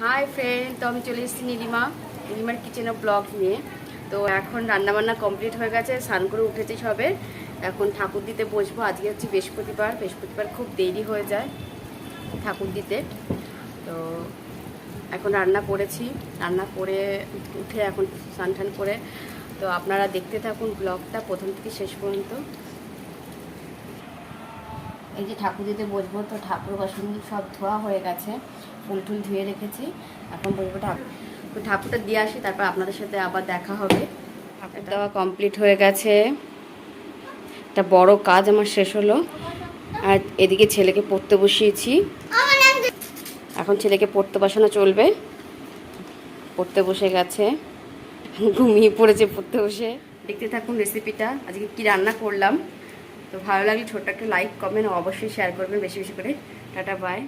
Hi friend তো আমি চলে এসেছি নীলিমা, নীলিমার কিচেনের ব্লগ নিয়ে। তো এখন রান্নাবান্না কমপ্লিট হয়ে গেছে, স্নান করে উঠেছি সবে। এখন ঠাকুর দিতে বসবো। আজকে হচ্ছে বৃহস্পতিবার। বৃহস্পতিবার খুব দেরি হয়ে যায় ঠাকুর দিতে তো এখন রান্না করেছি। রান্না করে উঠে এখন স্নান টান করে। তো আপনারা দেখতে থাকুন ব্লগটা প্রথম থেকে শেষ পর্যন্ত। এই যে ঠাকুর দিতে বসবো তো ঠাকুর বাসন সব ধোয়া হয়ে গেছে ফুল টুল ধুয়ে রেখেছি। এখন বসবো ঠাকুর তো ঠাকুরটা দিয়ে আসি তারপর আপনাদের সাথে আবার দেখা হবে। ঠাকুর দেওয়া কমপ্লিট হয়ে গেছে। একটা বড় কাজ আমার শেষ হলো। আর এদিকে ছেলেকে পড়তে বসিয়েছি। এখন ছেলেকে পড়তে বসানো চলবে। পড়তে বসে গেছে। ঘুমিয়ে পড়েছে পড়তে বসে। দেখতে থাকুন রেসিপিটা আজকে কি রান্না করলাম। তো ভালো লাগলে ছোট্ট একটা লাইক কমেন্ট অবশ্যই শেয়ার করবেন। বেশি বেশি করে। টাটা বাই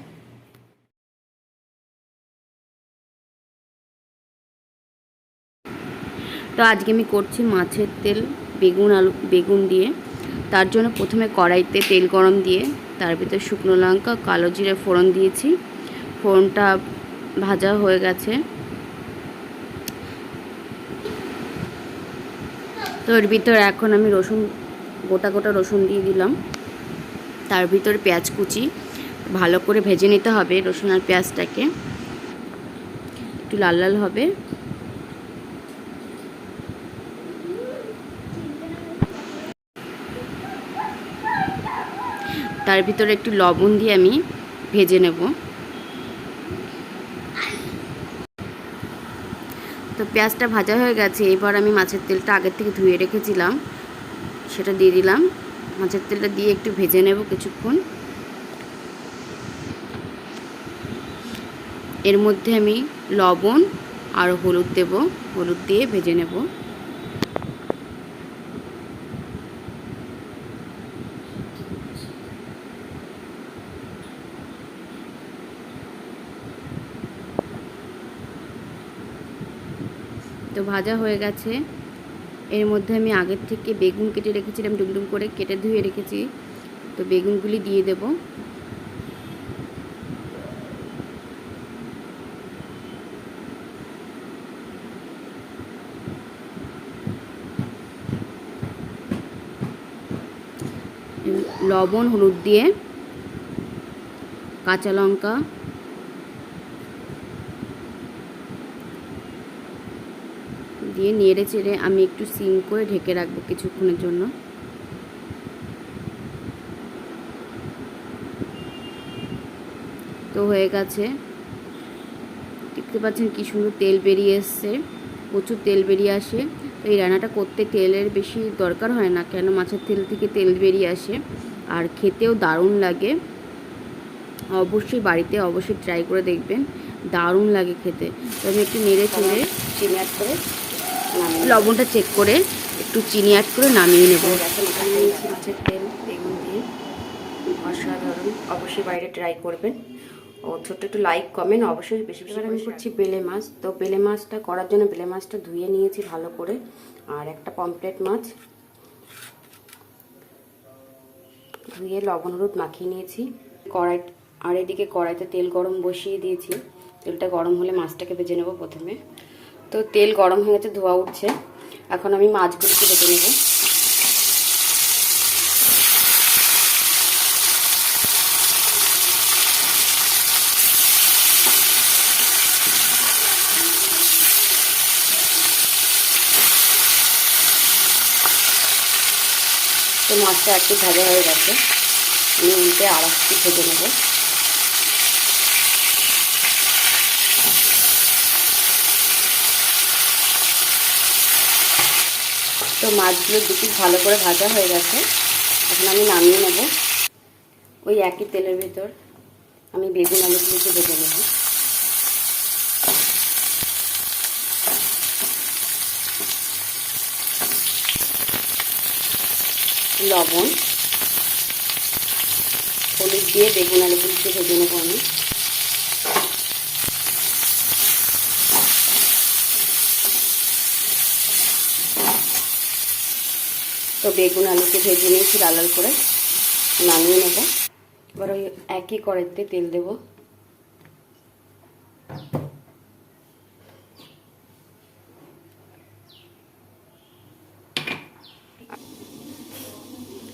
তো আজকে আমি করছি মাছের তেল, বেগুন আলু, বেগুন দিয়ে। তার জন্য প্রথমে কড়াইতে তেল গরম দিয়ে, তার ভিতরে শুকনো লঙ্কা, কালো জিরে ফোড়ন দিয়েছি। ফোড়নটা ভাজা হয়ে গেছে। তো এর ভিতরে এখন আমি রসুন গোটা গোটা রসুন দিয়ে দিলাম। তার ভিতরে পেঁয়াজ কুচি ভালো করে ভেজে নিতে হবে রসুন আর পেঁয়াজটাকে। একটু লাল লাল হবে। তার ভিতরে একটু লবণ দিয়ে আমি ভেজে নেব। তো পেঁয়াজটা ভাজা হয়ে গেছে, এবার আমি মাছের তেলটা আগের থেকে ধুয়ে রেখেছিলাম। সেটা দিয়ে দিলাম। মাছের তেলটা দিয়ে একটু ভেজে নেব কিছুক্ষণ। এর মধ্যে আমি লবণ আর হলুদ দেব। হলুদ দিয়ে ভেজে নেব। তো ভাজা হয়ে গেছে। এর মধ্যে আমি আগের থেকে বেগুন কেটে রেখেছিলাম, ডুমডুম করে কেটে ধুয়ে রেখেছি। তো বেগুনগুলি দিয়ে দেব। লবণ, হলুদ দিয়ে কাঁচা লঙ্কা দিয়ে নেড়ে চেড়ে আমি একটু সিম করে ঢেকে রাখব কিছুক্ষণের জন্য। তো হয়ে গেছে। দেখতে পাচ্ছেন কি সুন্দর তেল বেরিয়ে এসছে, প্রচুর তেল বেরিয়ে আসে। তো এই রান্নাটা করতে তেলের বেশি দরকার হয় না, কেন মাছের তেল থেকে তেল বেরিয়ে আসে। আর খেতেও দারুণ লাগে। অবশ্যই বাড়িতে অবশ্যই ট্রাই করে দেখবেন, দারুণ লাগে খেতে। তো আমি একটু নেড়ে চেড়ে, চিনি অ্যাড করে লবণটা চেক করে একটু চিনি অ্যাড করে নামিয়ে নেব। মাছের তেল। বেগুন দিয়ে। অসাধারণ। অবশ্যই বাইরে ট্রাই করবেন। ও ছোট্ট একটু লাইক কমেন্ট অবশ্যই বেশি বেশি আমি করছি বেলে মাছ। তো বেলে মাছটা করার জন্য বেলে মাছটা ধুয়ে নিয়েছি ভালো করে। আর একটা পমপ্লেট মাছ। ধুয়ে লবণ হলুদ মাখিয়ে নিয়েছি। কড়াই আর এদিকে কড়াইতে তেল গরম বসিয়ে দিয়েছি। তেলটা গরম হলে মাছটাকে ভেজে নেব প্রথমে। তো তেল গরম হয়ে গেছে, ধোয়া উঠছে। এখন আমি মাছগুলোকে ভেজে নেব। তো মাছটা একটু ভাজা হয়ে গেছে। আমি উল্টে আর একটু ভেজে নেব। তো মাছগুলো দুটি ভালো করে ভাজা হয়ে গেছে। এখন আমি নামিয়ে নেব। ওই একই তেলের ভেতর আমি বেগুন আলুগুলোকে ভেজে নেব। লবণ, হলুদ দিয়ে বেগুন আলুগুলোকে ভেজে নেব আমি। তো বেগুন আলুকে ভেজে নিয়েছি, লাল লাল করে নামিয়ে নেব। এবার ওই একই কড়াইতে তেল দেব।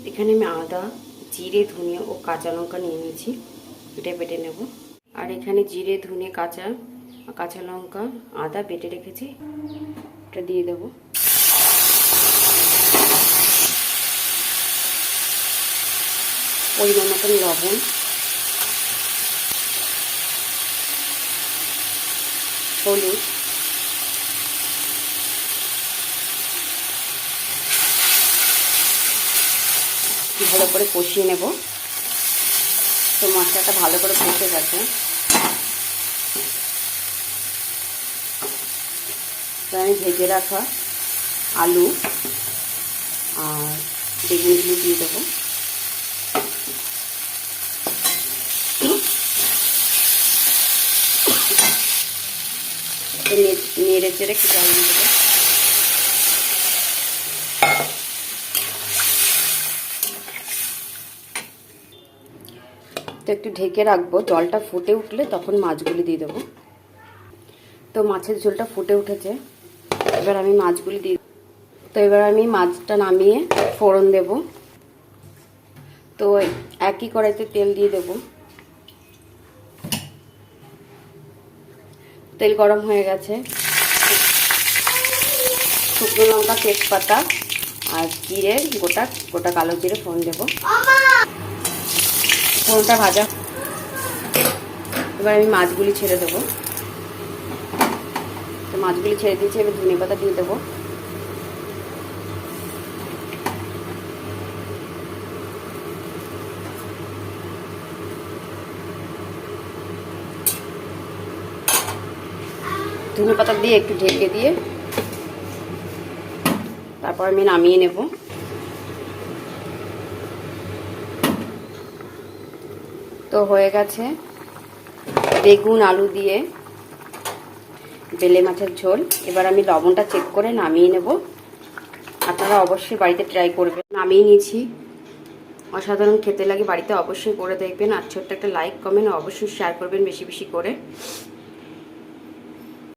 এখানে আমি আদা, জিরে ধুনে ও কাঁচা লঙ্কা নিয়ে নিয়েছি। বেটে বেটে নেব। আর এখানে জিরে ধুনে কাঁচা কাঁচা লঙ্কা, আদা বেটে রেখেছি। এটা দিয়ে দেবো। পরিমাণ মতন লবণ। হলুদ। ভালো করে কষিয়ে নেব। তো মশলাটা ভালো করে কষে গেছে। আমি ভেজে রাখা আলু আর বেগুনগুলো দিয়ে দেবো। নেড়ে চেড়ে একটু জল দিয়ে দেবো। তো একটু ঢেকে রাখব। জলটা ফুটে উঠলে তখন মাছগুলি দিয়ে দেবো। তো মাছের ঝোলটা ফুটে উঠেছে। এবার আমি মাছগুলি দিয়ে তো এবার আমি মাছটা নামিয়ে ফোড়ন দেব। তো একই কড়াইতে তেল দিয়ে দেব। তেল গরম হয়ে গেছে। শুকনো লঙ্কা, তেজপাতা আর জিরে, গোটা গোটা কালো জিরে ফোড়ন দেবো। ফোড়নটা ভাজা। এবার আমি মাছগুলি ছেড়ে দেবো। তো মাছগুলি ছেড়ে দিয়েছি, এবার ধনে পাতা দিয়ে দেবো। ধনে পাতা দিয়ে একটু ঢেকে দিয়ে তারপর আমি নামিয়ে নেব। তো হয়ে গেছে বেগুন, আলু দিয়ে বেলে মাছের ঝোল। এবার আমি লবণটা চেক করে নামিয়ে নেব। আপনারা অবশ্যই বাড়িতে ট্রাই করবেন। নামিয়ে নিয়েছি। অসাধারণ খেতে লাগে, বাড়িতে অবশ্যই করে দেখবেন। আর ছোট্ট একটা লাইক কমেন্ট অবশ্যই শেয়ার করবেন বেশি বেশি করে।